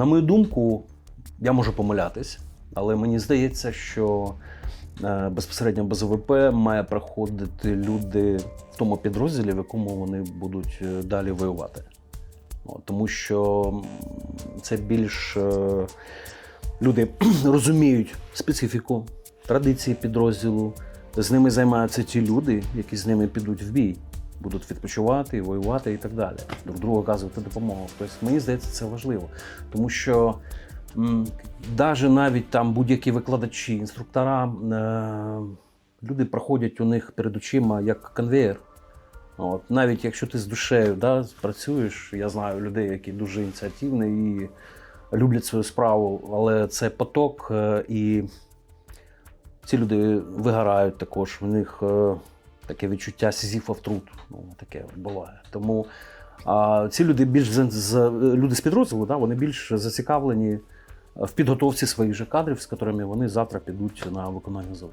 На мою думку, я можу помилятись, але мені здається, що е, безпосередньо без ОВП має проходити люди в тому підрозділі, в якому вони будуть е, далі воювати. Тому що це більш е, люди розуміють специфіку, традиції підрозділу. З ними займаються ті люди, які з ними підуть в бій, будуть відпочивати, воювати і так далі. Друг другу оказувати допомогу. Тобто, мені здається, це важливо. Тому що навіть навіть там будь-які викладачі, інструктора, е, люди проходять у них перед очима як конвеєр. От, навіть якщо ти з душею да, працюєш, я знаю людей, які дуже ініціативні і люблять свою справу, але це поток, е, і ці люди вигорають також. У них е, таке відчуття сізіфа труд. Ну, таке буває. Тому а, ці люди більш за- люди з підрозділу, да, вони більш зацікавлені в підготовці своїх же кадрів, з якими вони завтра підуть на виконання завдань.